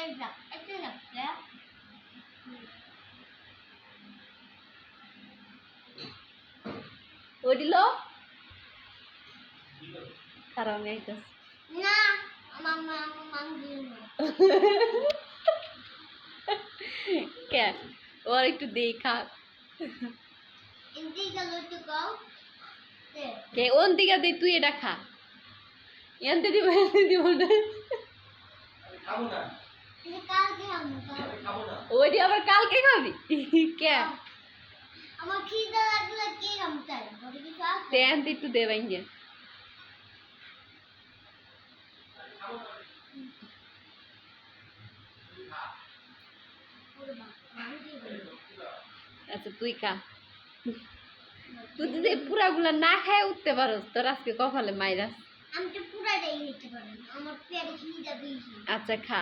এই যাক একটু যাক দেখ ওই দিল কারণ এইটা না আমার মা আমার মা দিল। না কে? ওর একটু দেই খা ইন্দি গেল তো গাও দে। কে? ওন দিকে দে তুই এটা খা। এনতে দিব দিব না। খাব না। ওইটি আবার কালকে খাবি? কে আমার খিদে লাগলে কি খাম তাই বলে কি খাস তে এনতে একটু দে ভাঙ্গে আচ্ছা তুই খা। তুই যদি পুরাগুলা না খায় উঠতে পারোস তোর আজকে কপালে মাইরাস। আমি তো পুরাটাই নিতে পারি আমার পেটে খিদে পেয়েছি আচ্ছা খা।